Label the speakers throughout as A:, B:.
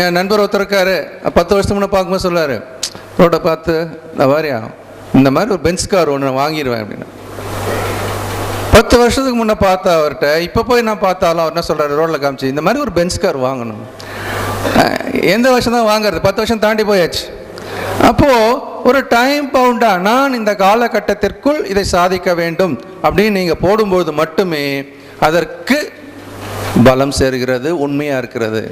A: என் நண்பர் ஒருத்தர் இருக்காரு. பத்து வருஷத்துக்கு முன்னே பார்க்கும்போது சொல்லாரு ரோட்டை பார்த்து இந்த மாதிரியா? இந்த மாதிரி ஒரு பென்ஸ் கார் ஒன்று வாங்கிடுவேன் அப்படின்னு. பத்து வருஷத்துக்கு முன்னே பார்த்த அவர்கிட்ட இப்போ போய் நான் பார்த்தாலும் அவர் என்ன சொல்கிறாரு ரோட்டில் காமிச்சு இந்த மாதிரி ஒரு பென்ஸ் கார் வாங்கணும். எந்த வருஷம் தான் வாங்குறது? பத்து வருஷம் தாண்டி போயாச்சு. அப்போது ஒரு டைம் பவுண்டா நான் இந்த காலகட்டத்திற்குள் இதை சாதிக்க வேண்டும் அப்படின்னு நீங்கள் போடும்போது மட்டுமே அதற்கு பலம் சேர்கிறது உண்மையாக இருக்கிறது.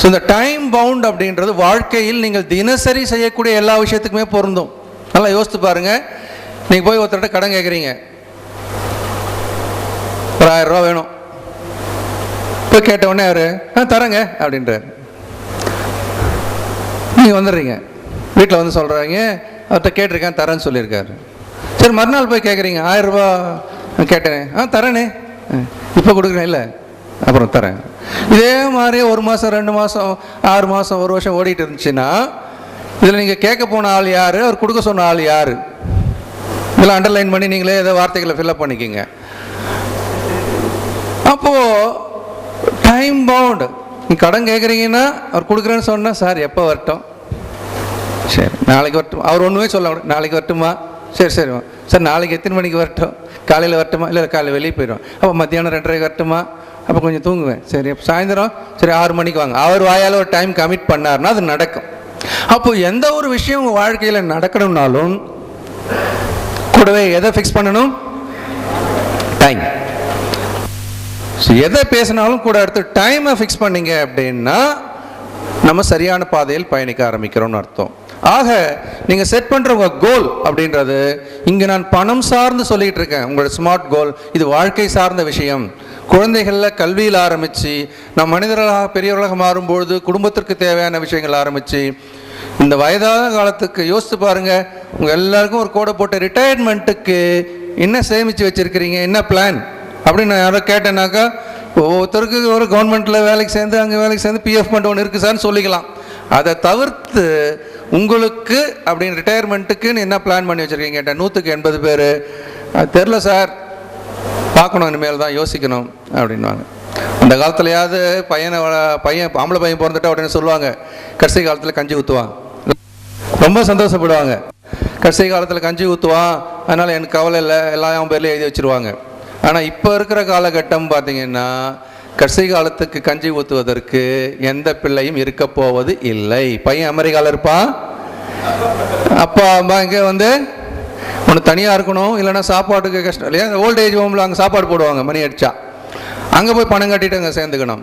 A: ஸோ இந்த டைம் பவுண்ட் அப்படின்றது வாழ்க்கையில் நீங்கள் தினசரி செய்யக்கூடிய எல்லா விஷயத்துக்குமே பொருந்தும். நல்லா யோசித்து பாருங்கள் நீங்கள் போய் ஒருத்தர்கிட்ட கடன் கேட்குறீங்க ஒரு ஆயிரம் ரூபா வேணும். போய் கேட்ட உடனே அவரு ஆ தரேங்க அப்படின்றார். நீங்கள் வந்துடுறீங்க. வீட்டில் வந்து சொல்கிறாங்க அவர்கிட்ட கேட்டிருக்கேன் தரேன்னு சொல்லியிருக்காரு. சரி மறுநாள் போய் கேட்குறீங்க ஆயிரம் ரூபா கேட்டேனே. ஆ தரேனே. இப்போ கொடுக்குறேன் இல்லை. அப்புறம் தரேன். இதே மாதிரி ஒரு மாதம் ரெண்டு மாதம் ஆறு மாதம் ஒரு வருஷம் ஓடிட்டு இருந்துச்சுன்னா இதில் நீங்கள் கேட்க போன ஆள் யார்? அவர் கொடுக்க சொன்ன ஆள் யார்? இதெல்லாம் அண்டர்லைன் பண்ணி நீங்களே ஏதோ வார்த்தைகளை ஃபில்அப் பண்ணிக்கிங்க. அப்போது டைம் பவுண்டு நீ கடன் கேட்குறீங்கன்னா அவர் கொடுக்குறேன்னு சொன்னால் சார் எப்போ வரட்டும்? சரி நாளைக்கு வரட்டும்? அவர் ஒன்றுமே சொல்ல முடியும் நாளைக்கு வரட்டுமா? சரி சரிம்மா சார் நாளைக்கு எத்தனை மணிக்கு வரட்டும்? காலையில் வரட்டுமா? இல்லை காலையில் வெளியே போயிடும் அப்போ மத்தியானம் ரெண்டரைக்கு வரட்டுமா? அப்போ கொஞ்சம் தூங்குவேன். சரி அப்போ சாயந்தரம் சரி ஆறு மணிக்கு வாங்க. அவர் வாயால் ஒரு டைம் கமிட் பண்ணாருன்னா அது நடக்கும். அப்போ எந்த ஒரு விஷயம் உங்கள் வாழ்க்கையில் நடக்கணும்னாலும் கூடவே எதை ஃபிக்ஸ் பண்ணணும்? டைம் ஸோ எதை பேசினாலும் கூட எடுத்து டைமை ஃபிக்ஸ் பண்ணீங்க அப்படின்னா நம்ம சரியான பாதையில் பயணிக்க ஆரம்பிக்கிறோம்னு அர்த்தம். ஆக நீங்கள் செட் பண்ணுற உங்கள் கோல் அப்படின்றது இங்கே நான் பணம் சார்ந்து சொல்லிகிட்டு இருக்கேன். உங்களோட ஸ்மார்ட் கோல் இது வாழ்க்கை சார்ந்த விஷயம். குழந்தைகளில் கல்வியில் ஆரம்பித்து நம் மனிதர்களாக பெரியவர்களாக மாறும்பொழுது குடும்பத்திற்கு தேவையான விஷயங்கள் ஆரம்பித்து இந்த வயதான காலத்துக்கு யோசித்து பாருங்கள் உங்கள் எல்லாருக்கும் ஒரு கோடை போட்ட ரிட்டையர்மெண்ட்டுக்கு என்ன சேமித்து வச்சுருக்கிறீங்க என்ன பிளான் அப்படின்னு நான் யாரோ கேட்டேனாக்கா ஒவ்வொருத்தருக்கு ஒரு கவர்மெண்ட்டில் வேலைக்கு சேர்ந்து அங்கே வேலைக்கு சேர்ந்து பிஎஃப் ஃபண்ட் ஒன்று இருக்குது சார்னு சொல்லிக்கலாம். அதை தவிர்த்து உங்களுக்கு அப்படின்னு ரிட்டையர்மெண்ட்டுக்குன்னு என்ன பிளான் பண்ணி வச்சுருக்கீங்க கேட்டேன் நூற்றுக்கு எண்பது பேர். அது தெரில சார். பார்க்கணும் இனிமேல் தான் யோசிக்கணும் அப்படின்வாங்க அந்த காலத்துலையாவது பையனை பையன் ஆம்பளை பையன் பிறந்துட்டா உடனே சொல்லுவாங்க கடைசி காலத்தில் கஞ்சி ஊற்றுவான் ரொம்ப சந்தோஷப்படுவாங்க. கடைசி காலத்தில் கஞ்சி ஊற்றுவான் அதனால் எனக்கு கவலை இல்லை எல்லாம் அவன் பேர்லேயும் எழுதி வச்சிருவாங்க. ஆனால் இப்போ இருக்கிற காலகட்டம் பார்த்தீங்கன்னா கடைசி காலத்துக்கு கஞ்சி ஊற்றுவதற்கு எந்த பிள்ளையும் இருக்க போவது இல்லை. பையன் அமெரிக்காவில் இருப்பான். அப்பா அம்மா இங்கே வந்து? ஒன்று தனியாக இருக்கணும் இல்லைன்னா சாப்பாட்டுக்கு கஷ்டம். இல்லையா? ஓல்ட் ஏஜ் ஹோமில் அங்கே சாப்பாடு போடுவாங்க மணி அடிச்சா. அங்கே போய் பணம் கட்டிட்டு அங்கே சேர்ந்துக்கணும்.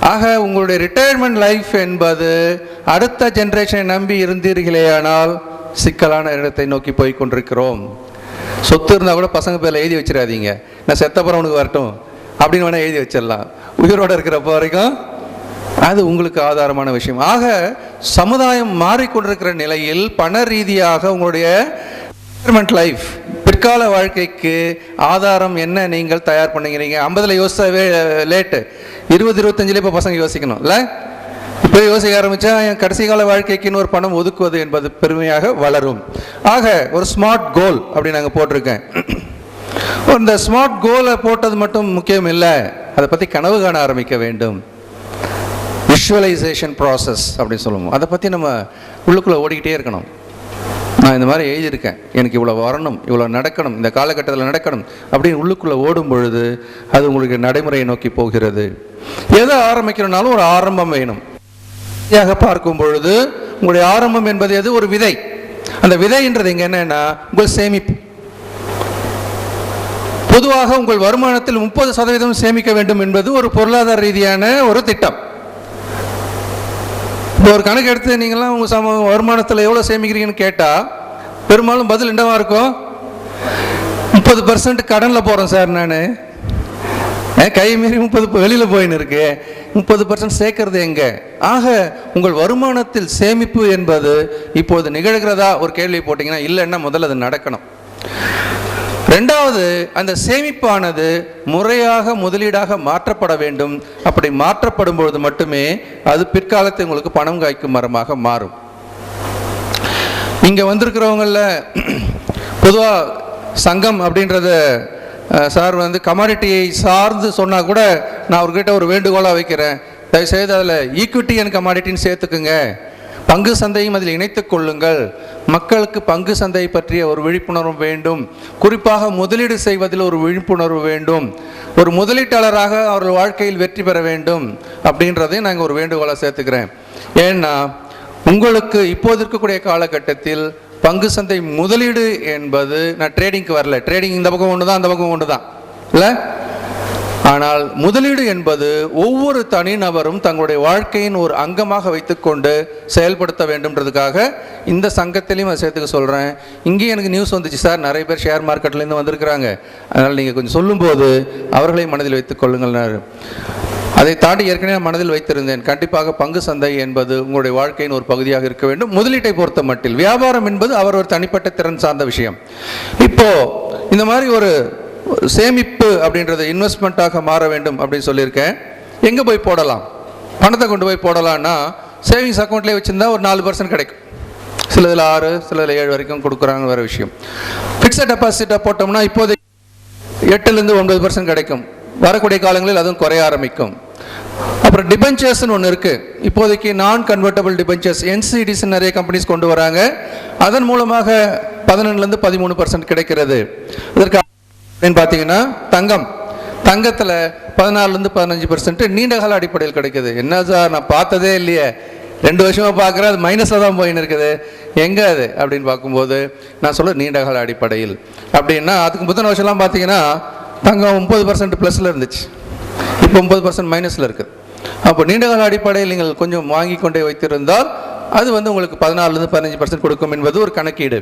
A: ஆக உங்களுடைய ரிட்டையர்மெண்ட் லைஃப் என்பது அடுத்த ஜென்ரேஷனை நம்பி இருந்தீர்களேயானால் சிக்கலான இடத்தை நோக்கி போய் கொண்டிருக்கிறோம். சொத்து இருந்தால் கூட பசங்க பேரில் எழுதி வச்சிடாதீங்க. நான் செத்தப்புறம் உனக்கு வரட்டும். அப்படின்னு வேணால் எழுதி வச்சிடலாம். உயிரோடு இருக்கிறப்ப வரைக்கும் அது உங்களுக்கு ஆதாரமான விஷயம். ஆக சமுதாயம் மாறிக்கொண்டிருக்கிற நிலையில் பண ரீதியாக உங்களுடைய ரிட்டையர்மெண்ட் லைஃப் பிற்கால வாழ்க்கைக்கு ஆதாரம் என்ன நீங்கள் தயார் பண்ணுங்கிறீங்க ஐம்பதில் யோசிச்சாவே லேட்டு இருபது இருபத்தஞ்சிலே இப்போ பசங்க யோசிக்கணும் இல்லை? இப்போ யோசிக்க ஆரம்பித்தா என் கடைசி கால வாழ்க்கைக்குன்னு ஒரு பணம் ஒதுக்குவது என்பது பெருமையாக வளரும். ஆக ஒரு ஸ்மார்ட் கோல் அப்படி நாங்கள் போட்டிருக்கேன். இந்த ஸ்மார்ட் கோலை போட்டது மட்டும் முக்கியம் இல்லை. அதை பற்றி கனவு காண ஆரம்பிக்க வேண்டும். விஷுவலைசேஷன் ப்ராசஸ் அப்படின்னு சொல்லுவோம். அதை பற்றி நம்ம உள்ளுக்குள்ளே ஓடிக்கிட்டே இருக்கணும். நான் இந்த மாதிரி எழுதியிருக்கேன். எனக்கு இவ்வளோ வரணும் இவ்வளோ நடக்கணும் இந்த காலகட்டத்தில் நடக்கணும் அப்படின்னு உள்ளுக்குள்ளே ஓடும் பொழுது அது உங்களுக்கு நடைமுறையை நோக்கி போகிறது. எதை ஆரம்பிக்கணும்னாலும் ஒரு ஆரம்பம் வேணும். பார்க்கும் பொழுது உங்களுடைய ஆரம்பம் என்பது எது? ஒரு விதை. அந்த விதைன்றது இங்கே என்னன்னா உங்கள் சேமிப்பு. பொதுவாக உங்கள் வருமானத்தில் முப்பது சதவீதம் சேமிக்க வேண்டும் என்பது ஒரு பொருளாதார ரீதியான ஒரு திட்டம். இப்போ ஒரு கணக்கு எடுத்து நீங்களாம் உங்கள் சம வருமானத்தில் எவ்வளோ சேமிக்கிறீங்கன்னு கேட்டால் பெரும்பாலும் பதில் என்னவா இருக்கும்? முப்பது பர்சன்ட் கடனில் போகிறேன் சார் நான். கை மீறி முப்பது வெளியில் போயின்னு இருக்கு. முப்பது பர்சன்ட் சேர்க்கறது எங்கே? ஆக உங்கள் வருமானத்தில் சேமிப்பு என்பது இப்போது நிகழ்கிறதா? ஒரு கேள்வி போட்டிங்கன்னா இல்லைன்னா முதல்ல அது நடக்கணும். ரெண்டாவது அந்த சேமிப்பானது முறையாக முதலீடாக மாற்றப்பட வேண்டும். அப்படி மாற்றப்படும் பொழுது மட்டுமே அது பிற்காலத்தில் உங்களுக்கு பணம் காய்க்கும் மரமாக மாறும். இங்கே வந்திருக்கிறவங்களில் பொதுவாக சங்கம் அப்படின்றத சார் வந்து கமாடிட்டியை சார்ந்து சொன்னால் கூட நான் அவர்கிட்ட ஒரு வேண்டுகோளாக வைக்கிறேன். தயவுசெய்து அதில் ஈக்விட்டி அண்ட் கமாடிட்டின்னு சேர்த்துக்குங்க. பங்கு சந்தையும் அதில் இணைத்துக் கொள்ளுங்கள். மக்களுக்கு பங்கு சந்தை பற்றிய ஒரு விழிப்புணர்வு வேண்டும். குறிப்பாக முதலீடு செய்வதில் ஒரு விழிப்புணர்வு வேண்டும். ஒரு முதலீட்டாளராக அவர்கள் வாழ்க்கையில் வெற்றி பெற வேண்டும் அப்படின்றதையும் நாங்கள் ஒரு வேண்டுகோளாக சேர்த்துக்கிறேன். ஏன்னா உங்களுக்கு இப்போது இருக்கக்கூடிய காலகட்டத்தில் பங்கு சந்தை முதலீடு என்பது நான் ட்ரேடிங்க்கு வரல. ட்ரேடிங் இந்த பக்கம் ஒன்று தான் அந்த பக்கம் ஒன்று தான் இல்லை? ஆனால் முதலீடு என்பது ஒவ்வொரு தனிநபரும் தங்களுடைய வாழ்க்கையின் ஒரு அங்கமாக வைத்துக்கொண்டு செயல்படுத்த வேண்டும்ன்றதுக்காக இந்த சங்கத்திலையும் அதை சேர்த்துக்க சொல்கிறேன் இங்கேயும் எனக்கு நியூஸ் வந்துச்சு சார். நிறைய பேர் ஷேர் மார்க்கெட்லேருந்து வந்திருக்கிறாங்க. அதனால் நீங்கள் கொஞ்சம் சொல்லும்போது அவர்களை மனதில் வைத்துக் கொள்ளுங்கள் அதை தாண்டி ஏற்கனவே மனதில் வைத்திருந்தேன். கண்டிப்பாக பங்கு சந்தை என்பது உங்களுடைய வாழ்க்கையின் ஒரு பகுதியாக இருக்க வேண்டும். முதலீட்டை பொறுத்த மட்டில் வியாபாரம் என்பது அவர் ஒரு தனிப்பட்ட திறன் சார்ந்த விஷயம். இப்போ இந்த மாதிரி ஒரு சேமிப்பு அப்படின்றது இன்வெஸ்ட்மெண்ட்டாக மாற வேண்டும் அப்படின்னு சொல்லியிருக்கேன். எங்கே போய் போடலாம்? பணத்தை கொண்டு போய் போடலாம்னா சேவிங்ஸ் அக்கௌண்ட்லேயே வச்சுருந்தா ஒரு நாலு பர்சன்ட் கிடைக்கும். சிலதில் ஆறு சிலதில் ஏழு வரைக்கும் கொடுக்குறாங்க வேறு விஷயம். ஃபிக்ஸட் டெபாசிட்டாக போட்டோம்னா இப்போதைக்கு எட்டுலேருந்து ஒன்பது பர்சன்ட் கிடைக்கும். வரக்கூடிய காலங்களில் அதுவும் குறைய ஆரம்பிக்கும். அப்புறம் டிபென்ச்சர்ஸ்னு ஒன்று இருக்குது இப்போதைக்கு நான் கன்வெர்ட்டபிள் டிபென்ச்சர்ஸ் என்சிடிஸ் நிறைய கம்பெனிஸ் கொண்டு வராங்க. அதன் மூலமாக பதினொன்றுலேருந்து பதிமூணு பர்சன்ட் கிடைக்கிறது. இதற்கு அப்படின்னு பார்த்தீங்கன்னா தங்கம். தங்கத்தில் பதினாலுலேருந்து பதினஞ்சு பர்சன்ட் நீண்டகால அடிப்படையில் கிடைக்குது. என்ன சார் நான் பார்த்ததே இல்லையே. ரெண்டு வருஷமாக பார்க்குறேன் அது மைனஸில் தான் போயின்னு இருக்குது. எங்கே அது? அப்படின்னு பார்க்கும்போது நான் சொல்ல நீண்டகால அடிப்படையில். அப்படின்னா அதுக்கு முந்தின வருஷம்லாம் பார்த்தீங்கன்னா தங்கம் முப்பது பர்சன்ட் ப்ளஸில் இருந்துச்சு. இப்போ ஒம்பது பர்சன்ட் மைனஸில் இருக்குது அப்போ நீண்ட கால அடிப்படையில் நீங்கள் கொஞ்சம் வாங்கி கொண்டே வைத்திருந்தால் அது வந்து உங்களுக்கு பதினாலுலேருந்து பதினஞ்சு பர்சன்ட் கொடுக்கும் என்பது ஒரு கணக்கீடு.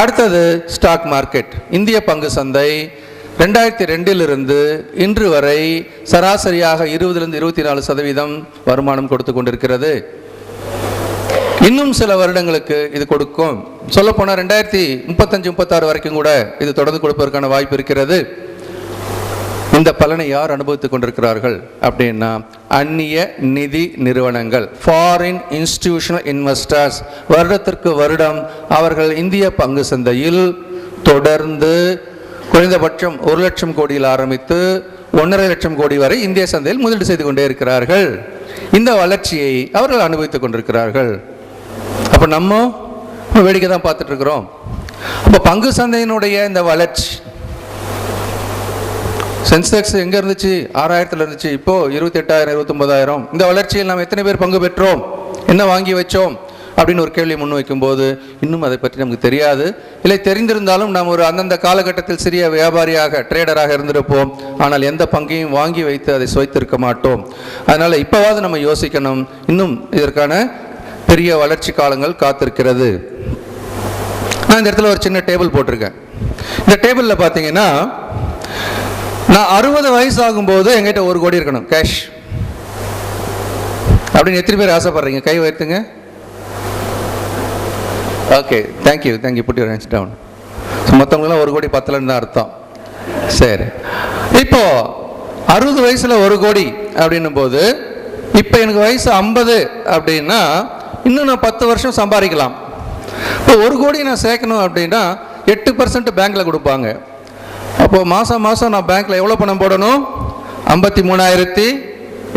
A: அடுத்தது ஸ்டாக் மார்க்கெட் இந்திய பங்கு சந்தை ரெண்டாயிரத்தி ரெண்டிலிருந்து இன்று வரை சராசரியாக இருபதுலேருந்து இருபத்தி நாலு சதவீதம் வருமானம் கொடுத்து கொண்டிருக்கிறது. இன்னும் சில வருடங்களுக்கு இது கொடுக்கும். சொல்லப்போனால் ரெண்டாயிரத்தி முப்பத்தஞ்சு முப்பத்தாறு வரைக்கும் கூட இது தொடர்ந்து கொடுப்பதற்கான வாய்ப்பு இருக்கிறது. இந்த பலனை யார் அனுபவித்துக் கொண்டிருக்கிறார்கள் அப்படின்னா அந்நிய நிதி நிறுவனங்கள் ஃபாரின் இன்ஸ்டிடியூஷனல் இன்வெஸ்டர்ஸ் வருடத்திற்கு வருடம் அவர்கள் இந்திய பங்கு சந்தையில் தொடர்ந்து குறைந்தபட்சம் ஒரு லட்சம் கோடியில் ஆரம்பித்து ஒன்றரை லட்சம் கோடி வரை இந்திய சந்தையில் முதலீடு செய்து கொண்டே இருக்கிறார்கள். இந்த வளர்ச்சியை அவர்கள் அனுபவித்துக் கொண்டிருக்கிறார்கள். அப்போ நம்ம வேடிக்கை தான் பார்த்துட்டு இருக்கிறோம். அப்போ பங்கு சந்தையினுடைய இந்த வளர்ச்சி சென்செக்ஸ் எங்கே இருந்துச்சு? ஆறாயிரத்தில் இருந்துச்சு. இப்போது இருபத்தெட்டாயிரம் இருபத்தொம்பதாயிரம் இந்த வளர்ச்சியில் நாம் எத்தனை பேர் பங்கு பெற்றோம்? என்ன வாங்கி வச்சோம்? அப்படின்னு ஒரு கேள்வி முன் வைக்கும்போது இன்னும் அதை பற்றி நமக்கு தெரியாது. இல்லை தெரிந்திருந்தாலும் நாம் ஒரு அந்தந்த காலகட்டத்தில் சிறிய வியாபாரியாக ட்ரேடராக இருந்திருப்போம். ஆனால் எந்த பங்கையும் வாங்கி வைத்து அதை சுவைத்திருக்க மாட்டோம். அதனால் இப்போவாவது நம்ம யோசிக்கணும். இன்னும் இதற்கான பெரிய வளர்ச்சி காலங்கள் காத்திருக்கிறது. நான் இந்த இடத்துல ஒரு சின்ன டேபிள் போட்டிருக்கேன். இந்த டேபிளில் பார்த்தீங்கன்னா நான் அறுபது வயசு ஆகும்போது எங்கிட்ட ஒரு கோடி இருக்கணும் கேஷ் அப்படின்னு எத்தனை பேர் ஆசைப்படுறீங்க? கை உயர்த்துங்க. Okay thank you thank you put the hands down மற்றவங்களாம் ஒரு கோடி பத்தலன்னு தான் அர்த்தம். சரி. இப்போ அறுபது வயசில் ஒரு கோடி அப்படின்னும் போது இப்போ எனக்கு வயசு ஐம்பது அப்படின்னா இன்னும் நான் பத்து வருஷம் சம்பாதிக்கலாம். இப்போ ஒரு கோடி நான் சேர்க்கணும் அப்படின்னா எட்டு பர்சன்ட் பேங்க்கில் கொடுப்பாங்க. அப்போது மாதம் மாதம் நான் பேங்க்கில் எவ்வளோ பணம் போடணும்? ஐம்பத்தி மூணாயிரத்தி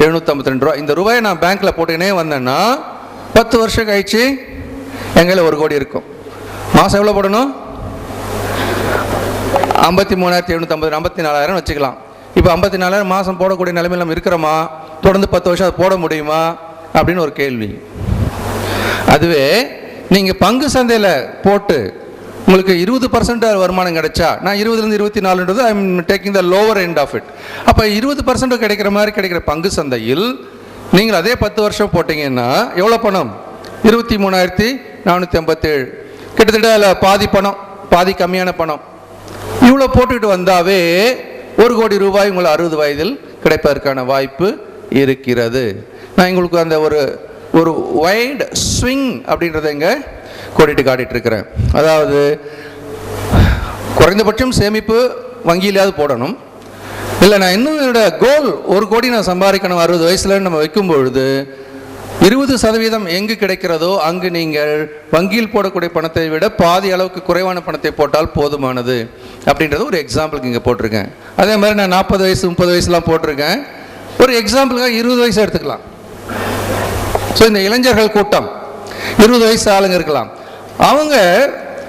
A: எழுநூற்றம்பத்தி ரெண்டு ரூபா இந்த ரூபாயை நான் பேங்க்கில் போட்டுக்கினே வந்தேன்னா பத்து வருஷம் கழிச்சு எங்களில் ஒரு கோடி இருக்கும். மாதம் எவ்வளோ போடணும்? ஐம்பத்தி மூணாயிரத்தி எழுநூற்றம்பது ஐம்பத்தி நாலாயிரம் வச்சுக்கலாம். இப்போ ஐம்பத்தி நாலாயிரம் மாதம் போடக்கூடிய நிலைமையில் நம்ம இருக்கிறோமா? தொடர்ந்து பத்து வருஷம் அது போட முடியுமா? அப்படின்னு ஒரு கேள்வி. அதுவே நீங்கள் பங்கு சந்தையில் போட்டு உங்களுக்கு இருபது பர்சன்ட் வருமானம் கிடைச்சா நான் இருபதுலேருந்து இருபத்தி நாலுன்றது I am taking the lower end of it அப்போ இருபது பர்சன்ட் கிடைக்கிற மாதிரி கிடைக்கிற பங்கு சந்தையில் நீங்கள் அதே பத்து வருஷம் போட்டிங்கன்னா எவ்வளோ பணம்? இருபத்தி மூணாயிரத்தி நானூற்றி ஐம்பத்தேழு. கிட்டத்தட்ட அதில் பாதி பணம் பாதி கம்மியான பணம். இவ்வளோ போட்டுக்கிட்டு வந்தாவே ஒரு கோடி ரூபாய் உங்களை அறுபது வயதில் கிடைப்பதற்கான வாய்ப்பு இருக்கிறது. நான் எங்களுக்கு அந்த ஒரு ஒரு வைட் ஸ்விங் அப்படின்றத இங்கே கோடிட்டு காட்டிட்டு இருக்கிறேன். அதாவது குறைந்தபட்சம் சேமிப்பு வங்கியிலாவது போடணும். இல்லை நான் இன்னும் என்னோட கோல் ஒரு கோடி நான் சம்பாதிக்கணும் அறுபது வயசுல நம்ம வைக்கும் பொழுது இருபது சதவீதம் எங்கு கிடைக்கிறதோ அங்கு நீங்கள் வங்கியில் போடக்கூடிய பணத்தை விட பாதி அளவுக்கு குறைவான பணத்தை போட்டால் போதுமானது. அப்படின்றது ஒரு எக்ஸாம்பிளுக்கு இங்கே போட்டிருக்கேன். அதே மாதிரி நான் நாற்பது வயசு முப்பது வயசுலாம் போட்டிருக்கேன். ஒரு எக்ஸாம்பிளுக்காக இருபது வயசு எடுத்துக்கலாம். ஸோ இந்த இளைஞர்கள் கூட்டம் இருபது வயசு ஆளுங்க இருக்கலாம். அவங்க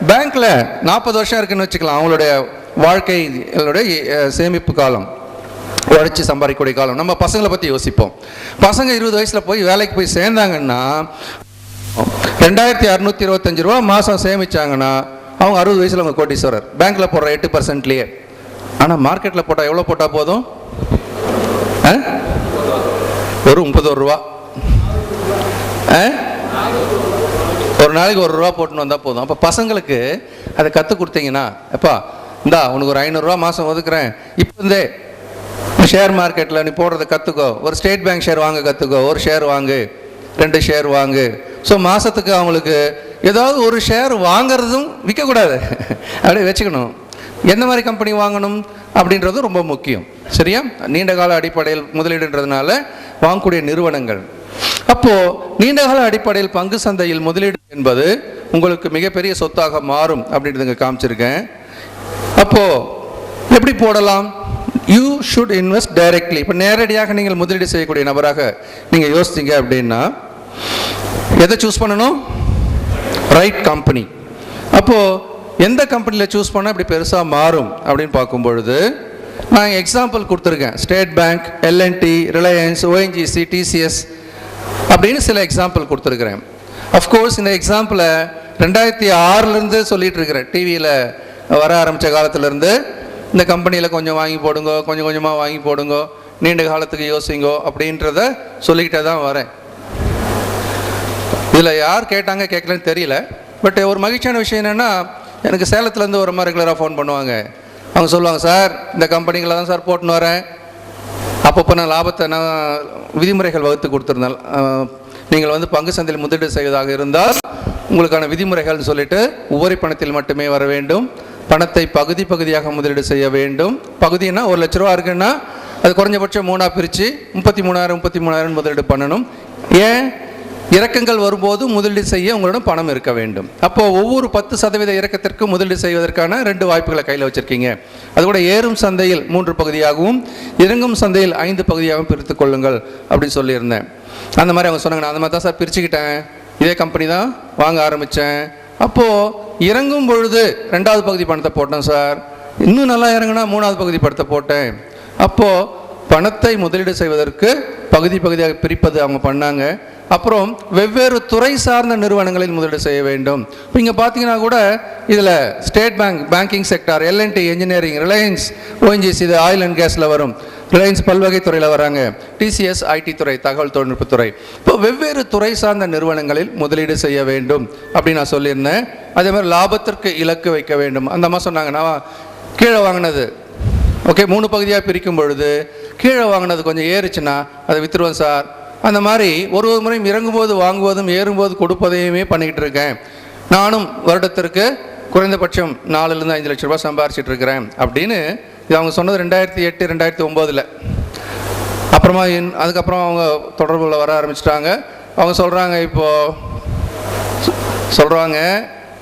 A: பேங்க்கில் நாற்பது வருஷம் இருக்குன்னு வச்சுக்கலாம். அவங்களுடைய வாழ்க்கை சேமிப்பு காலம் உழைச்சி சம்பாதிக்கக்கூடிய காலம். நம்ம பசங்களை பற்றி யோசிப்போம். பசங்க இருபது வயசில் போய் வேலைக்கு போய் சேர்ந்தாங்கன்னா ரெண்டாயிரத்தி அறுநூத்தி இருபத்தஞ்சு ரூபா மாதம் சேமிச்சாங்கன்னா அவங்க அறுபது வயசில் அவங்க கோட்டீஸ்வரர் பேங்க்கில் போடுற எட்டு பர்சன்ட்லேயே ஆனால் மார்க்கெட்டில் போட்டால் எவ்வளோ போட்டால் போதும்? ஆ? ஒரு முப்பது ரூபா. ஆ? ஒரு நாளைக்கு ஒரு ரூபா போட்டுன்னு வந்தால் போதும். அப்போ பசங்களுக்கு அதை கற்றுக் கொடுத்தீங்கன்னா எப்பா இந்தா உனக்கு ஒரு ஐநூறுரூவா மாதம் ஒதுக்குறேன். இப்போ இருந்தே ஷேர் மார்க்கெட்டில் நீ போடுறத கற்றுக்கோ ஒரு ஸ்டேட் பேங்க் ஷேர் வாங்க கற்றுக்கோ ஒரு ஷேர் வாங்கு. ரெண்டு ஷேர் வாங்கு. ஸோ மாதத்துக்கு அவங்களுக்கு ஏதாவது ஒரு ஷேர் வாங்குறதும் விற்கக்கூடாது அப்படியே வச்சுக்கணும். எந்த மாதிரி கம்பெனி வாங்கணும் அப்படின்றது ரொம்ப முக்கியம். சரியா? நீண்ட கால அடிப்படையில் முதலீடுன்றதுனால வாங்கக்கூடிய நிறுவனங்கள். அப்போ நீண்டகால அடிப்படையில் பங்கு சந்தையில் முதலீடு என்பது உங்களுக்கு மிகப்பெரிய சொத்தாக மாறும் அப்படின்றது காமிச்சிருக்கேன். அப்போ எப்படி போடலாம்? யூ ஷுட் இன்வெஸ்ட் டைரக்ட்லி இப்போ நேரடியாக நீங்கள் முதலீடு செய்யக்கூடிய நபராக நீங்கள் யோசித்தீங்க அப்படின்னா எதை சூஸ் பண்ணணும்? ரைட் கம்பெனி அப்போது எந்த கம்பெனியில் சூஸ் பண்ணால் இப்படி பெருசாக மாறும் அப்படின்னு பார்க்கும் பொழுது நான் எக்ஸாம்பிள் கொடுத்துருக்கேன். State Bank L and T Reliance ONGC TCS அப்படின்னு சில எக்ஸாம்பிள் கொடுத்துருக்குறேன். அஃப்கோர்ஸ் இந்த எக்ஸாம்பிளை ரெண்டாயிரத்தி ஆறுலேருந்து சொல்லிகிட்டு இருக்கிறேன் டிவியில் வர ஆரம்பித்த காலத்துலேருந்து இந்த கம்பெனியில் கொஞ்சம் வாங்கி போடுங்க கொஞ்சம் கொஞ்சமாக வாங்கி போடுங்க நீண்ட காலத்துக்கு யோசிங்கோ அப்படின்றத சொல்லிக்கிட்டே தான் வரேன். இதில் யார் கேட்டாங்க கேட்கலன்னு தெரியல. பட் ஒரு மகிழ்ச்சியான விஷயம் என்னென்னா எனக்கு சேலத்துலேருந்து ஒரு மாதிரி ரெகுலராக ஃபோன் பண்ணுவாங்க. அவங்க சொல்லுவாங்க சார் இந்த கம்பெனிகளை தான் சார் போட்டுன்னு வரேன். அப்பப்போ நான் லாபத்தை நான் விதிமுறைகள் வகுத்து கொடுத்துருந்தால் நீங்கள் வந்து பங்கு சந்தையில் முதலீடு செய்வதாக இருந்தால் உங்களுக்கான விதிமுறைகள்னு சொல்லிட்டு உபரி பணத்தில் மட்டுமே வர வேண்டும். பணத்தை பகுதி பகுதியாக முதலீடு செய்ய வேண்டும். பகுதினா ஒரு லட்ச ரூபா இருக்குன்னா அது குறைஞ்சபட்சம் மூணாக பிரித்து முப்பத்தி மூணாயிரம் முப்பத்தி மூணாயிரம் முதலீடு பண்ணணும். ஏன்? இறக்கங்கள் வரும்போது முதலீடு செய்ய உங்களிடம் பணம் இருக்க வேண்டும். அப்போ ஒவ்வொரு பத்து சதவீத இறக்கத்திற்கும் முதலீடு செய்வதற்கான ரெண்டு வாய்ப்புகளை கையில் வச்சிருக்கீங்க. அது கூட ஏறும் சந்தையில் மூன்று பகுதியாகவும் இறங்கும் சந்தையில் ஐந்து பகுதியாகவும் பிரித்து கொள்ளுங்கள் அப்படின்னு சொல்லியிருந்தேன். அந்த மாதிரி அவங்க சொன்னாங்க நான் அந்த மாதிரி தான் சார் பிரிச்சுக்கிட்டேன். இதே கம்பெனி தான் வாங்க ஆரம்பித்தேன் அப்போது இறங்கும் பொழுது ரெண்டாவது பகுதி பணத்தை போட்டேன் சார். இன்னும் நல்லா இறங்குனா மூணாவது பகுதி பணத்தை போட்டேன். அப்போது பணத்தை முதலீடு செய்வதற்கு பகுதி பகுதியாக பிரிப்பது அவங்க பண்ணாங்க. அப்புறம் வெவ்வேறு துறை சார்ந்த நிறுவனங்களில் முதலீடு செய்ய வேண்டும். இப்போ இங்கே பார்த்தீங்கன்னா கூட இதில் State Bank banking sector L and T engineering Reliance ONGC இது ஆயில் அண்ட் கேஸில் வரும். ரிலையன்ஸ் பல்வகை துறையில் வராங்க. டிசிஎஸ் ஐடி துறை தகவல் தொழில்நுட்பத்துறை இப்போ வெவ்வேறு துறை சார்ந்த நிறுவனங்களில் முதலீடு செய்ய வேண்டும் அப்படின்னு நான் சொல்லியிருந்தேன். அதே மாதிரி லாபத்திற்கு இலக்கு வைக்க வேண்டும். அந்த அம்மா சொன்னாங்க நான் கீழே வாங்கினது. ஓகே மூணு பகுதியாக பிரிக்கும் பொழுது கீழே வாங்கினது கொஞ்சம் ஏறுச்சுன்னா அதை விற்றுருவேன் சார். அந்த மாதிரி ஒரு ஒரு முறையும் இறங்கும்போது வாங்குவதும் ஏறும்போது கொடுப்பதையுமே பண்ணிக்கிட்டு இருக்கேன். நானும் வருடத்திற்கு குறைந்தபட்சம் நாலுலேருந்து அஞ்சு லட்ச ரூபாய் சம்பாரிச்சிட்டு இருக்கிறேன். அப்படின்னு இது அவங்க சொன்னது ரெண்டாயிரத்தி எட்டு ரெண்டாயிரத்தி ஒம்போதில். அப்புறமா என் அதுக்கப்புறம் அவங்க தொடர்புல வர ஆரம்பிச்சிட்டாங்க. அவங்க சொல்கிறாங்க இப்போது சொல்கிறாங்க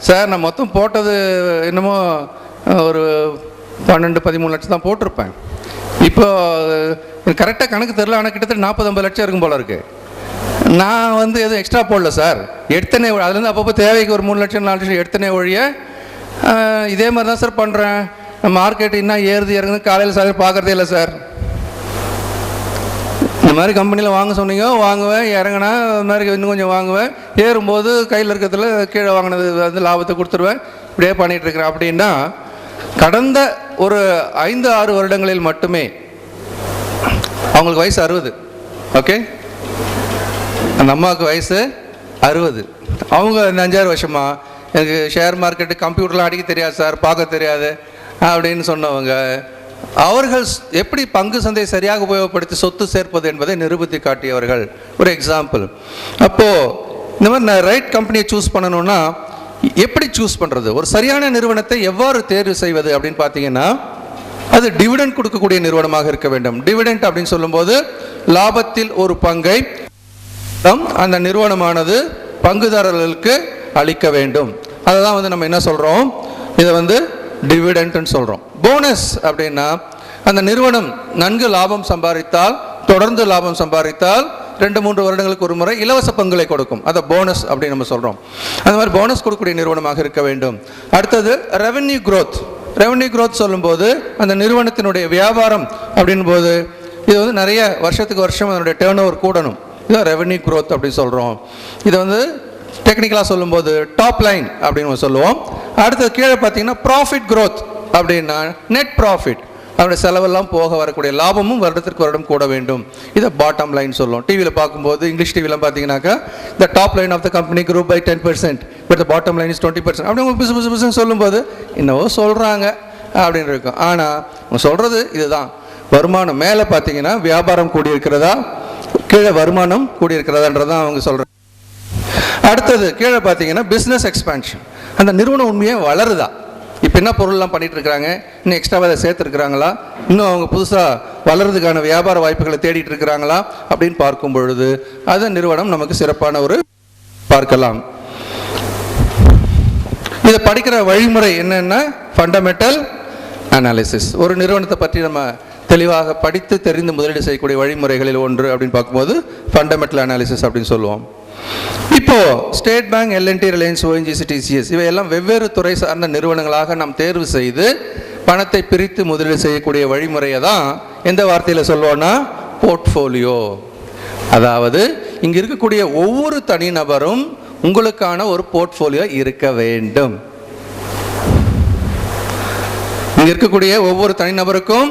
A: சார் நான் மொத்தம் போட்டது என்னமோ ஒரு பன்னெண்டு பதிமூணு லட்சம் தான் போட்டிருப்பேன். இப்போ கரெக்டாக கணக்கு தெரில ஆனால் கிட்டத்தட்ட நாற்பது ஐம்பது லட்சம் இருக்கும் போல இருக்கு. நான் வந்து எதுவும் எக்ஸ்ட்ரா போடல சார். எடுத்தனே அதுலேருந்து அப்பப்போ தேவைக்கு ஒரு மூணு லட்சம் நாலு லட்சம் எடுத்தனே ஒழிய இதே மாதிரி தான் சார் பண்ணுறேன் மார்க்கெட் இன்னும் ஏறுது இறங்குது காலையில் சார் பார்க்குறதே இல்லை சார். இந்த மாதிரி கம்பெனியில் வாங்க சொன்னீங்க வாங்குவேன் இறங்கினா இந்த மாதிரி இன்னும் கொஞ்சம் வாங்குவேன். ஏறும்போது கையில் இருக்கிறதுல கீழே வாங்கினது வந்து லாபத்தை கொடுத்துருவேன். இப்படியே பண்ணிகிட்ருக்குறேன் அப்படின்னா கடந்த ஒரு ஐந்து ஆறு வருடங்களில் மட்டுமே அவங்களுக்கு வயசு அறுபது ஓகே அந்த அம்மாவுக்கு வயசு அறுபது. அவங்க இந்த அஞ்சாறு வருஷமா எனக்கு ஷேர் மார்க்கெட்டு கம்ப்யூட்டர்லாம் அடிக்க தெரியாது சார் பார்க்க தெரியாது அப்படின்னு சொன்னவங்க அவர்கள் எப்படி பங்கு சந்தையை சரியாக உபயோகப்படுத்தி சொத்து சேர்ப்பது என்பதை நிரூபித்து காட்டியவர்கள். ஒரு எக்ஸாம்பிள் அப்போது இந்த மாதிரி நான் ரைட் கம்பெனியை சூஸ் பண்ணணும்னா எப்படி சூஸ் பண்ணுறது ஒரு சரியான நிறுவனத்தை எவ்வாறு தேர்வு செய்வது அப்படின்னு பார்த்தீங்கன்னா அது டிவிடெண்ட் கொடுக்கக்கூடிய நிறுவனமாக இருக்க வேண்டும். டிவிடெண்ட் அப்படின்னு சொல்லும்போது லாபத்தில் ஒரு பங்கை அந்த நிறுவனமானது பங்குதாரர்களுக்கு அளிக்க வேண்டும். அதை தான் வந்து நம்ம என்ன சொல்கிறோம் இதை வந்து டிவிடெண்ட்னு சொல்கிறோம் போனஸ் அப்படின்னா அந்த நிறுவனம் நன்கு லாபம் சம்பாதித்தால் தொடர்ந்து லாபம் சம்பாதித்தால் ரெண்டு மூன்று வருடங்களுக்கு ஒரு முறை இலவச பங்குகளை கொடுக்கும். அதை போனஸ் அப்படின்னு நம்ம சொல்கிறோம் அந்த மாதிரி போனஸ் கொடுக்கக்கூடிய நிறுவனமாக இருக்க வேண்டும். அடுத்தது ரெவென்யூ க்ரோத் ரெவென்யூ க்ரோத் சொல்லும்போது அந்த நிறுவனத்தினுடைய வியாபாரம் அப்படின் போது இது வந்து நிறைய வருஷத்துக்கு வருஷம் அதனுடைய டேர்ன் ஓவர் கூடணும். இதுதான் ரெவென்யூ க்ரோத் அப்படின்னு சொல்கிறோம் இது வந்து டெக்னிக்கலாக சொல்லும்போது டாப் லைன் அப்படின்னு நம்ம சொல்லுவோம். அடுத்தது கீழே பார்த்தீங்கன்னா ப்ராஃபிட் க்ரோத் அப்படின்னா நெட் ப்ராஃபிட் அவருடைய செலவெல்லாம் போக வரக்கூடிய லாபமும் வருடத்திற்கு வருடம் கூட வேண்டும். இதை பாட்டம் லைன் சொல்லும். டிவியில் பார்க்கும்போது இங்கிலீஷ் டிவிலாம் பார்த்தீங்கன்னாக்கா the top line of the company group by ten percent but the bottom line is twenty percent அப்படி அவங்க பிசு பிசு பிசுன்னு சொல்லும்போது என்னவோ சொல்கிறாங்க அப்படின்னு இருக்கும். ஆனால் அவங்க சொல்கிறது இதுதான். வருமானம் மேலே பார்த்தீங்கன்னா வியாபாரம் கூடியிருக்கிறதா? கீழே வருமானம் கூடியிருக்கிறதான்றதான் அவங்க சொல்கிறாங்க அடுத்தது கீழே பார்த்தீங்கன்னா பிஸ்னஸ் எக்ஸ்பேன்ஷன் அந்த நிறுவனம் உண்மையாக வளருதா? இப்போ என்ன பொருள்லாம் பண்ணிகிட்டு இருக்காங்க இன்னும் எக்ஸ்ட்ராவாக அதை சேர்த்துருக்குறாங்களா? இன்னும் அவங்க புதுசாக வளர்றதுக்கான வியாபார வாய்ப்புகளை தேடிட்டு இருக்கிறாங்களா அப்படின்னு பார்க்கும் பொழுது அது நிறுவனம் நமக்கு சிறப்பான ஒரு பார்க்கலாம். இதை படிக்கிற வழிமுறை என்னென்னா ஃபண்டமெண்டல் அனாலிசிஸ் ஒரு நிறுவனத்தை பற்றி நம்ம தெளிவாக படித்து தெரிந்து முதலீடு செய்யக்கூடிய வழிமுறைகளில் ஒன்று அப்படின்னு பார்க்கும்போது ஃபண்டமெண்டல் அனாலிசிஸ் அப்படின்னு சொல்லுவோம். இப்போ State Bank L and T Reliance ONGC TCS இவையெல்லாம் வெவ்வேறு துறை சார்ந்த நிறுவனங்களாக நாம் தேர்வு செய்து பணத்தை பிரித்து முதலீடு செய்யக்கூடிய வழிமுறையை தான் எந்த வார்த்தையில் சொல்லுவோம்னா போர்ட்ஃபோலியோ. அதாவது இங்கே இருக்கக்கூடிய ஒவ்வொரு தனிநபரும் உங்களுக்கான ஒரு போர்ட்ஃபோலியோ இருக்க வேண்டும். இங்கே இருக்கக்கூடிய ஒவ்வொரு தனிநபருக்கும்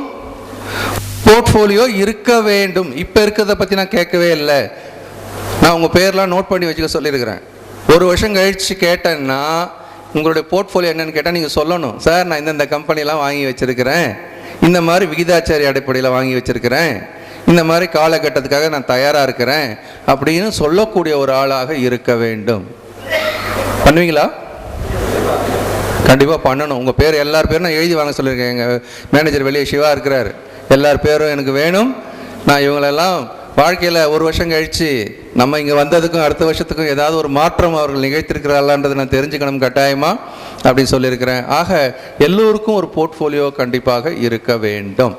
A: போர்ட்ஃபோலியோ இருக்க வேண்டும். இப்போ இருக்கிறத பற்றி நான் கேட்கவே இல்லை. நான் உங்கள் பேர்லாம் நோட் பண்ணி வச்சுக்க சொல்லியிருக்கிறேன். ஒரு வருஷம் கழிச்சு கேட்டேன்னா உங்களுடைய போர்ட்ஃபோலியோ என்னன்னு கேட்டால் நீங்கள் சொல்லணும். சார் நான் இந்தந்த கம்பெனிலாம் வாங்கி வச்சுருக்கிறேன். இந்த மாதிரி விகிதாச்சாரி அடிப்படையில் வாங்கி வச்சுருக்கிறேன். இந்த மாதிரி காலகட்டத்துக்காக நான் தயாராக இருக்கிறேன். அப்படின்னு சொல்லக்கூடிய ஒரு ஆளாக இருக்க வேண்டும். பண்ணுவீங்களா? கண்டிப்பாக பண்ணணும். உங்கள் பேர் எல்லார் பேரும் நான் எழுதி வாங்க சொல்லியிருக்கேன். எங்கள் மேனேஜர் வெளியே சிவா இருக்கிறார். எல்லார் பேரும் எனக்கு வேணும். நான் இவங்களெல்லாம் வாழ்க்கையில் ஒரு வருஷம் கழித்து நம்ம இங்கே வந்ததுக்கும் அடுத்த வருஷத்துக்கும் ஏதாவது ஒரு மாற்றம் அவர்கள் நிகழ்த்திருக்கிறார்கள்ன்றதை நான் தெரிஞ்சுக்கணும் கட்டாயமாக அப்படின்னு சொல்லியிருக்கிறேன். ஆக எல்லோருக்கும் ஒரு போர்ட்ஃபோலியோ கண்டிப்பாக இருக்க வேண்டும்.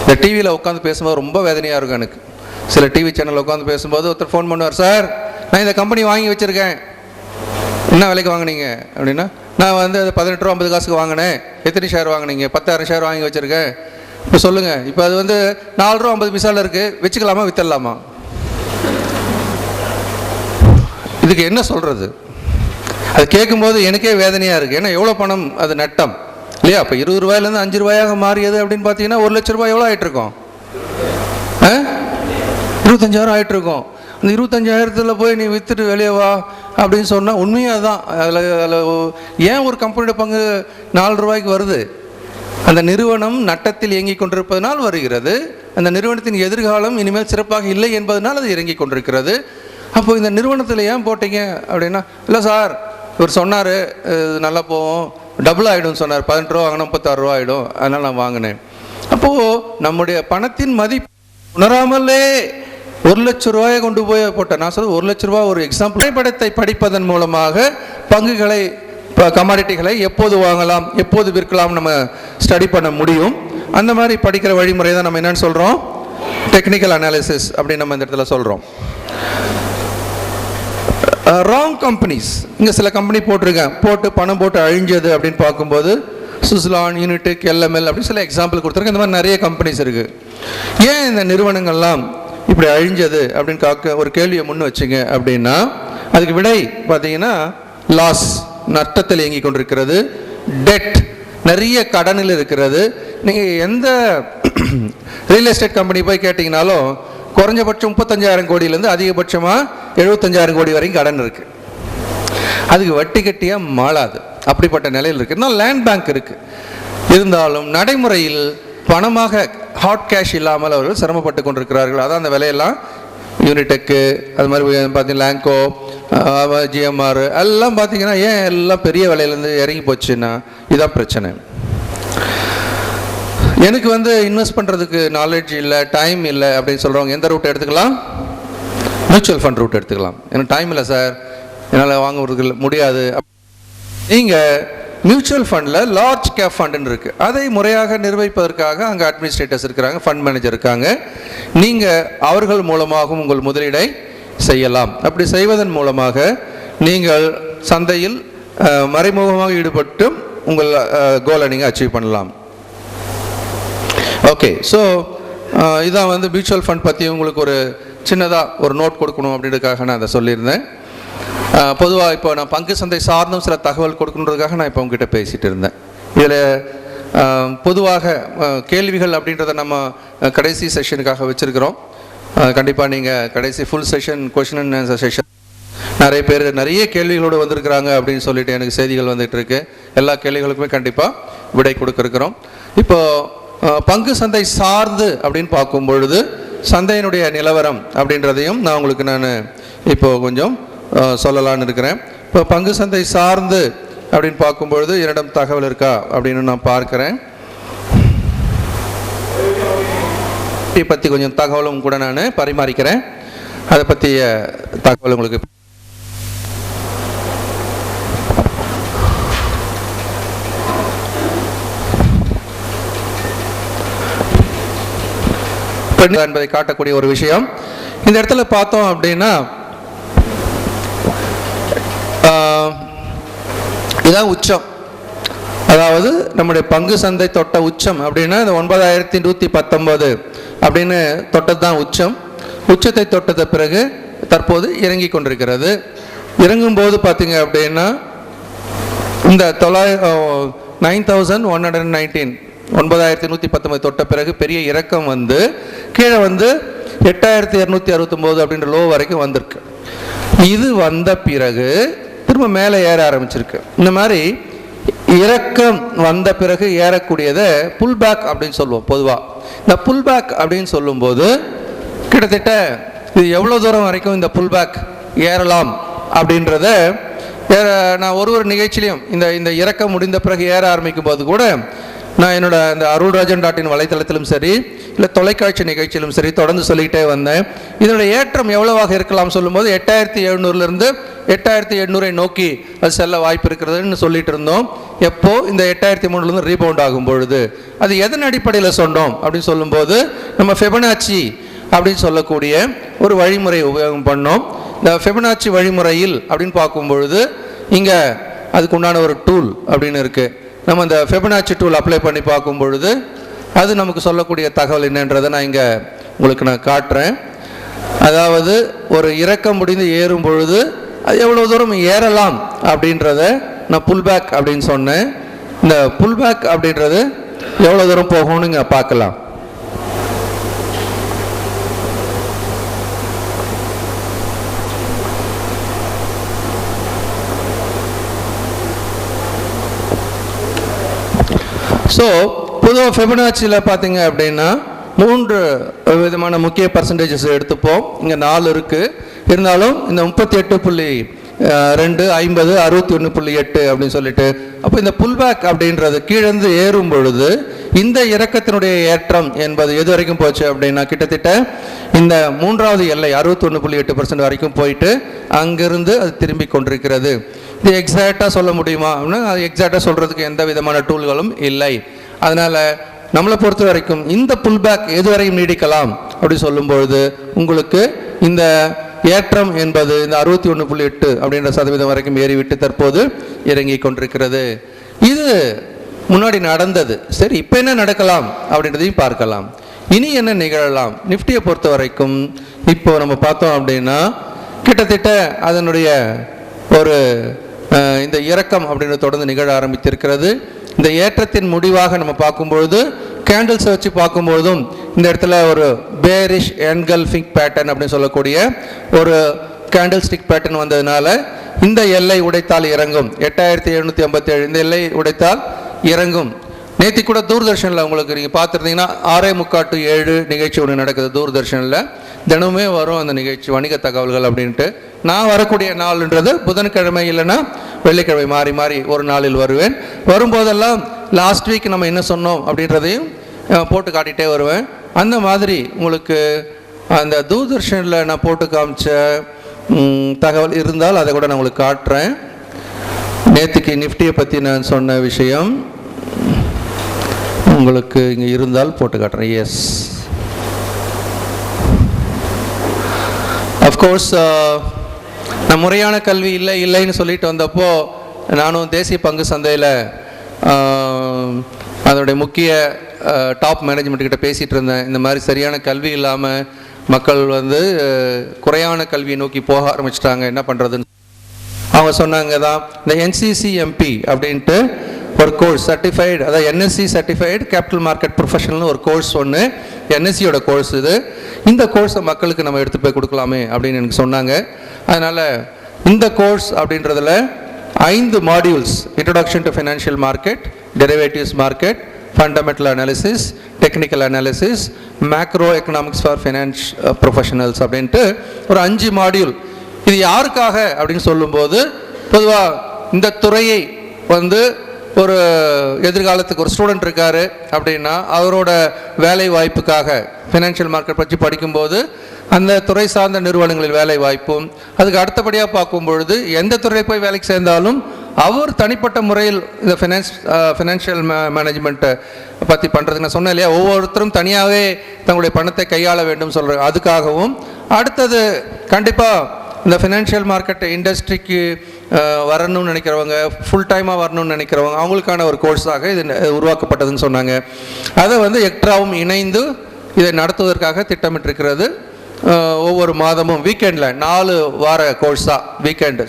A: இந்த டிவியில் உட்காந்து பேசும்போது ரொம்ப வேதனையாக இருக்கும் எனக்கு. சில டிவி சேனலில் உட்காந்து பேசும்போது ஒருத்தர் ஃபோன் பண்ணுவார் சார் நான் இந்த கம்பெனி வாங்கி வச்சுருக்கேன். என்ன விலைக்கு வாங்குனீங்க? அப்படின்னா நான் வந்து அது பதினெட்டு ரூபா ஐம்பது காசுக்கு வாங்கினேன். எத்தனை ஷேர் வாங்குனீங்க? பத்தாயிரம் ஷேர் வாங்கி வச்சுருக்கேன் இப்போ சொல்லுங்கள் இப்போ அது வந்து நாலு ரூபா ஐம்பது மிசாலில் இருக்குது வச்சுக்கலாமா வித்தரலாமா இதுக்கு என்ன சொல்கிறது அது கேட்கும்போது எனக்கே வேதனையாக இருக்குது ஏன்னா எவ்வளோ பணம் அது நட்டம். இல்லையா? அப்போ இருபது ரூபாயிலேருந்து அஞ்சு ரூபாயாக மாறியது அப்படின்னு பார்த்தீங்கன்னா ஒரு லட்ச ரூபாய் எவ்வளோ ஆகிட்டுருக்கோம் ஆ? இருபத்தஞ்சாயிரம் ஆகிட்டுருக்கோம் இந்த இருபத்தஞ்சாயிரத்தில் போய் நீ விற்றுட்டு வெளியே வா அப்படின்னு சொன்னால் உண்மையாக தான் அதில் அதில் ஏன் ஒரு கம்பெனியோட பங்கு நாலு ரூபாய்க்கு வருது? அந்த நிறுவனம் நட்டத்தில் இயங்கிக் கொண்டிருப்பதனால் வருகிறது. அந்த நிறுவனத்தின் எதிர்காலம் இனிமேல் சிறப்பாக இல்லை என்பதனால் அது இறங்கிக் கொண்டிருக்கிறது. அப்போ இந்த நிறுவனத்தில் ஏன் போட்டீங்க அப்படின்னா இல்லை சார் இவர் சொன்னார் நல்லா போவோம் டபுள் ஆகிடும் சொன்னார். பதினெட்டு ரூபா வாங்கினா முப்பத்தாறு ரூபா ஆகிடும் அதனால் நான் வாங்கினேன். அப்போது நம்முடைய பணத்தின் மதிப்பு உணராமலே ஒரு லட்ச ரூபாயை கொண்டு போய் போட்டேன். நான் சொல்ல ஒரு லட்ச ரூபாய் ஒரு எக்ஸாம்பிள் திரைப்படத்தை படிப்பதன் மூலமாக பங்குகளை கமாடிட்டிகளை எப்போது வாங்கலாம் எப்போது விற்கலாம் நம்ம ஸ்டடி பண்ண முடியும். அந்த மாதிரி படிக்கிற வழிமுறை தான் நம்ம என்னன்னு சொல்கிறோம் டெக்னிக்கல் அனாலிசிஸ் அப்படின்னு நம்ம இந்த இடத்துல சொல்கிறோம் ராங் கம்பெனிஸ் இங்கே சில கம்பெனி போட்டிருக்கேன். போட்டு பணம் போட்டு அழிஞ்சது அப்படின்னு பார்க்கும்போது சுஸ்லான் யூனிடெக் எல்எம்எல் அப்படின்னு சில எக்ஸாம்பிள் கொடுத்துருக்கேன். இந்த மாதிரி நிறைய கம்பெனிஸ் இருக்குது ஏன் இந்த நிறுவனங்கள்லாம் இப்படி அழிஞ்சது அப்படின்னு காக்க ஒரு கேள்வியை முன் வச்சுங்க அப்படின்னா அதுக்கு விடை பார்த்தீங்கன்னா லாஸ் நஷ்டத்தில் இயங்கி கொண்டிருக்கிறது டெட் நிறைய கடனில் இருக்கிறது. நீங்கள் எந்த ரியல் எஸ்டேட் கம்பெனி போய் கேட்டிங்கனாலும் குறைஞ்சபட்சம் முப்பத்தஞ்சாயிரம் கோடியிலேருந்து அதிகபட்சமாக எழுபத்தஞ்சாயிரம் கோடி வரைக்கும் கடன் இருக்குது அதுக்கு வட்டி கட்டியாக மாளாது. அப்படிப்பட்ட நிலையில் இருக்குது இன்னும் லேண்ட் பேங்க் இருக்குது இருந்தாலும் நடைமுறையில் பணமாக ஹாட் கேஷ் இல்லாமல் அவர்கள் சிரமப்பட்டு கொண்டிருக்கிறார்கள். அதான் அந்த விலையெல்லாம் யூனிடெக்கு அது மாதிரி பார்த்தீங்கன்னா லேங்கோ ஜிஎம்ஆர் எல்லாம் பார்த்தீங்கன்னா ஏன் எல்லாம் பெரிய விலையிலேருந்து இறங்கி போச்சுன்னா இதுதான் பிரச்சனை. எனக்கு வந்து இன்வெஸ்ட் பண்ணுறதுக்கு நாலேஜ் இல்லை டைம் இல்லை அப்படின்னு சொல்கிறவங்க எந்த ரூட் எடுத்துக்கலாம்? மியூச்சுவல் ஃபண்ட் ரூட் எடுத்துக்கலாம். எனக்கு டைம் இல்லை சார் என்னால் வாங்குறதுக்கு முடியாது. நீங்கள் மியூச்சுவல் ஃபண்டில் லார்ஜ் கேப் ஃபண்டுன்னு இருக்குது அதை முறையாக நிர்வகிப்பதற்காக அங்கே அட்மினிஸ்ட்ரேட்டர்ஸ் இருக்கிறாங்க ஃபண்ட் மேனேஜர் இருக்காங்க. நீங்கள் அவர்கள் மூலமாகவும் உங்கள் முதலீடை செய்யலாம். அப்படி செய்வதன் மூலமாக நீங்கள் சந்தையில் மறைமுகமாக ஈடுபட்டும் உங்கள் கோலை நீங்கள் அச்சீவ் பண்ணலாம். ஓகே ஸோ இதான் வந்து மியூச்சுவல் ஃபண்ட் பற்றி உங்களுக்கு ஒரு சின்னதாக ஒரு நோட் கொடுக்கணும் அப்படின்றதுக்காக நான் அதை சொல்லியிருந்தேன். பொதுவாக இப்போ நான் பங்கு சந்தை சார்ந்தும் சில தகவல் கொடுக்கணுன்றதுக்காக நான் இப்போ உங்ககிட்ட பேசிகிட்டு இருந்தேன். இதில் பொதுவாக கேள்விகள் அப்படின்றத நம்ம கடைசி செஷனுக்காக வச்சுருக்கிறோம். கண்டிப்பாக நீங்கள் கடைசி full session question and answer session நிறைய பேர் நிறைய கேள்விகளோடு வந்திருக்கிறாங்க அப்படின்னு சொல்லிட்டு எனக்கு செய்திகள் வந்துட்டு இருக்கு. எல்லா கேள்விகளுக்குமே கண்டிப்பாக விடை கொடுக்குறோம் இப்போ பங்கு சந்தை சார்ந்து அப்படின்னு பார்க்கும் பொழுது சந்தையினுடைய நிலவரம் அப்படின்றதையும் நான் உங்களுக்கு நான் இப்போ கொஞ்சம் சொல்லலான்னு இருக்கிறேன். இப்போ பங்கு சந்தை சார்ந்து அப்படின்னு பார்க்கும்பொழுது என்னிடம் தகவல் இருக்கா அப்படின்னு நான் பார்க்குறேன். இதை பற்றி கொஞ்சம் தகவலும் கூட நான் பரிமாறிக்கிறேன். அதை பற்றிய தகவல் உங்களுக்கு என்பதை காட்டக்கூடிய ஒரு விஷயம். இந்த இடத்துல பார்த்தோம் அப்படின்னா இதுதான் உச்சம். அதாவது நம்முடைய பங்கு சந்தை தொட்ட உச்சம் அப்படின்னா இந்த ஒன்பதாயிரத்தி நூற்றி பத்தொம்போது அப்படின்னு தொட்டது தான் உச்சம். உச்சத்தை தொட்டத பிறகு தற்போது இறங்கி கொண்டிருக்கிறது. இறங்கும்போது பார்த்தீங்க அப்படின்னா இந்த தொள்ளாய nine thousand one hundred nineteen ஒன்பதாயிரத்தி நூற்றி பத்தொம்பது தொட்ட பிறகு பெரிய இறக்கம் வந்து கீழே வந்து எட்டாயிரத்தி இரநூத்தி அறுபத்தொம்போது அப்படின்ற லோ வரைக்கும் வந்திருக்கு. இது வந்த பிறகு திரும்ப மேலே ஏற ஆரம்பிச்சிருக்கு. இந்த மாதிரி இறக்கம் வந்த பிறகு ஏறக்கூடியதை புல் பேக் அப்படின்னு சொல்லுவோம் பொதுவாக இந்த புல் பேக் அப்படின்னு சொல்லும்போது கிட்டத்தட்ட இது எவ்வளோ தூரம் வரைக்கும் இந்த புல் பேக் ஏறலாம் அப்படின்றத வேற நான் ஒரு ஒரு நிகழ்ச்சியிலையும் இந்த இந்த இறக்கம் முடிந்த பிறகு ஏற ஆரம்பிக்கும் போது கூட நான் என்னோட அந்த அருள்ராஜன் டாட் இன் வலைத்தளத்திலும் சரி இல்லை தொலைக்காட்சி நிகழ்ச்சியிலும் சரி தொடர்ந்து சொல்லிக்கிட்டே வந்தேன். இதனுடைய ஏற்றம் எவ்வளவாக இருக்கலாம் சொல்லும்போது எட்டாயிரத்தி எழுநூறுலேருந்து எட்டாயிரத்தி எண்ணூறை நோக்கி அது செல்ல வாய்ப்பு இருக்கிறதுன்னு சொல்லிட்டு இருந்தோம். எப்போ? இந்த எட்டாயிரத்தி மூணுலேருந்து ரீபவுண்ட் ஆகும் பொழுது அது எதன் அடிப்படையில் சொன்னோம் அப்படின்னு சொல்லும்போது நம்ம ஃபெபனாச்சி அப்படின்னு சொல்லக்கூடிய ஒரு வழிமுறை உபயோகம் பண்ணோம். இந்த ஃபெபனாச்சி வழிமுறையில் அப்படின்னு பார்க்கும் பொழுது இங்கே அதுக்கு உண்டான ஒரு டூல் அப்படின்னு இருக்குது நம்ம இந்த ஃபெபனாச்சி டூல் அப்ளை பண்ணி பார்க்கும் பொழுது அது நமக்கு சொல்லக்கூடிய தகவல் என்னன்றதை நான் இங்கே உங்களுக்கு நான் காட்டுறேன். அதாவது ஒரு இறக்கம் முடிந்து ஏறும் பொழுது அது எவ்வளோ தூரம் ஏறலாம் அப்படின்றத நான் புல்பேக் அப்படின்னு சொன்னேன். இந்த புல்பேக் அப்படின்றது எவ்வளோ தூரம் போகும்னு இங்கே பார்க்கலாம். ஸோ பொதுவாக ஃபெபனாச்சியில் பார்த்தீங்க அப்படின்னா மூன்று விதமான முக்கிய பர்சன்டேஜஸ் எடுத்துப்போம். இங்கே நாலு இருக்குது இருந்தாலும் இந்த முப்பத்தி எட்டு புள்ளி ரெண்டு ஐம்பது அறுபத்தி ஒன்று புள்ளி எட்டு அப்படின்னு சொல்லிட்டு அப்போ இந்த புல்பேக் அப்படின்றது கீழேருந்து ஏறும் பொழுது இந்த இறக்கத்தினுடைய ஏற்றம் என்பது எது வரைக்கும் போச்சு அப்படின்னா கிட்டத்தட்ட இந்த மூன்றாவது எல்லை அறுபத்தொன்று புள்ளி எட்டு பர்சன்ட் வரைக்கும் போயிட்டு அங்கிருந்து அது திரும்பி கொண்டிருக்கிறது. இது எக்ஸாக்டாக சொல்ல முடியுமா? அப்படின்னா அது எக்ஸாக்டாக சொல்கிறதுக்கு எந்த விதமான டூல்களும் இல்லை. அதனால் நம்மளை பொறுத்த வரைக்கும் இந்த புல்பேக் எதுவரையும் நீடிக்கலாம்? அப்படி சொல்லும்பொழுது உங்களுக்கு இந்த ஏற்றம் என்பது இந்த அறுபத்தி ஒன்று புள்ளி எட்டு அப்படின்ற சதவீதம் வரைக்கும் ஏறிவிட்டு தற்போது இறங்கி கொண்டிருக்கிறது. இது முன்னாடி நடந்தது. சரி இப்போ என்ன நடக்கலாம் அப்படின்றதையும் பார்க்கலாம். இனி என்ன நிகழலாம்? நிஃப்டியை பொறுத்த வரைக்கும் இப்போ நம்ம பார்த்தோம் அப்படின்னா கிட்டத்தட்ட அதனுடைய ஒரு இந்த இறக்கம் அப்படின்னு தொடர்ந்து நிகழ ஆரம்பித்திருக்கிறது. இந்த ஏற்றத்தின் முடிவாக நம்ம பார்க்கும்பொழுது கேண்டில்ஸை வச்சு பார்க்கும்பொழுதும் இந்த இடத்துல ஒரு பேரிஷ் என்கல்ஃபிங் பேட்டர்ன் அப்படின்னு சொல்லக்கூடிய ஒரு கேண்டில் ஸ்டிக் பேட்டர்ன் வந்ததுனால இந்த எல்லை உடைத்தால் இறங்கும். எட்டாயிரத்தி எழுநூற்றி ஐம்பத்தேழு இந்த எல்லை உடைத்தால் இறங்கும். நேற்று கூட தூர்தர்ஷனில் உங்களுக்கு நீங்கள் பார்த்துருந்தீங்கன்னா ஆறே முக்காட்டு டு ஏழு நிகழ்ச்சி ஒன்று நடக்குது தூர்தர்ஷனில். தினமுமே வரும் அந்த நிகழ்ச்சி வணிக தகவல்கள் அப்படின்ட்டு. நான் வரக்கூடிய நாள்ன்றது புதன்கிழமை இல்லைன்னா வெள்ளிக்கிழமை மாறி மாறி ஒரு நாளில் வருவேன். வரும்போதெல்லாம் லாஸ்ட் வீக் நம்ம என்ன சொன்னோம் அப்படின்றதையும் போட்டு காட்டிகிட்டே வருவேன். அந்த மாதிரி உங்களுக்கு அந்த தூர்தர்ஷனில் நான் போட்டு காமிச்ச தகவல் இருந்தால் அதை கூட நான் உங்களுக்கு காட்டுறேன். நேற்றுக்கு நிஃப்டியை பற்றி நான் சொன்ன விஷயம் உங்களுக்கு இங்கே இருந்தால் போட்டு காட்டுறேன். எஸ் அஃப்கோர்ஸ் நான் முறையான கல்வி இல்லை இல்லைன்னு சொல்லிட்டு வந்தப்போ நானும் தேசிய பங்கு சந்தையில் அதனுடைய முக்கிய டாப் மேனேஜ்மெண்ட் கிட்ட பேசிகிட்டு இருந்தேன். இந்த மாதிரி சரியான கல்வி இல்லாமல் மக்கள் வந்து குறையான கல்வியை நோக்கி போக ஆரம்பிச்சிட்டாங்க. என்ன பண்ணுறதுன்னு அவங்க சொன்னாங்க தான் இந்த என்சிசிஎம்பி அப்படின்ட்டு ஒரு கோர்ஸ் சர்டிஃபைடு அதாவது என்எஸ்சி சர்டிஃபைடு கேபிட்டல் மார்க்கெட் ப்ரொஃபஷனல்னு ஒரு கோர்ஸ் ஒன்று என்எஸ்சியோட கோர்ஸ் இது. இந்த கோர்ஸை மக்களுக்கு நம்ம எடுத்து போய் கொடுக்கலாமே அப்படின்னு எனக்கு சொன்னாங்க. அதனால் இந்த கோர்ஸ் அப்படின்றதில் ஐந்து modules introduction to financial market derivatives market fundamental analysis, technical analysis macroeconomics for finance professionals அப்படின்ட்டு ஒரு அஞ்சு மாடியூல் இது யாருக்காக அப்படின்னு சொல்லும்போது பொதுவாக இந்த துறையை வந்து ஒரு எதிர்காலத்துக்கு ஒரு ஸ்டூடெண்ட் இருக்காரு அப்படின்னா அவரோட வேலை வாய்ப்புக்காக ஃபினான்ஷியல் மார்க்கெட் பற்றி படிக்கும்போது அந்த துறை சார்ந்த நிறுவனங்களில் வேலை வாய்ப்பும் அதுக்கு அடுத்தபடியாக பார்க்கும் பொழுது எந்த துறையில் போய் வேலைக்கு சேர்ந்தாலும் அவர் தனிப்பட்ட முறையில் இந்த ஃபினான்ஸ் ஃபினான்ஷியல் மேனேஜ்மெண்ட்டை பற்றி பண்ணுறதுக்கு நான் சொன்னேன் இல்லையா? ஒவ்வொருத்தரும் தனியாகவே தங்களுடைய பணத்தை கையாள வேண்டும் சொல்கிறேன் அதுக்காகவும். அடுத்தது கண்டிப்பாக இந்த ஃபினான்ஷியல் மார்க்கெட் இண்டஸ்ட்ரிக்கு வரணும்னு நினைக்கிறவங்க ஃபுல் டைமாக வரணும்னு நினைக்கிறவங்க அவங்களுக்கான ஒரு கோர்ஸாக இது உருவாக்கப்பட்டதுன்னு சொன்னாங்க. அதை வந்து எக்ட்ராவும் இணைந்து இதை நடத்துவதற்காக திட்டமிட்டிருக்கிறது. ஒவ்வொரு மாதமும் வீக்கெண்டில் நாலு வார கோர்ஸாக வீக்கெண்டு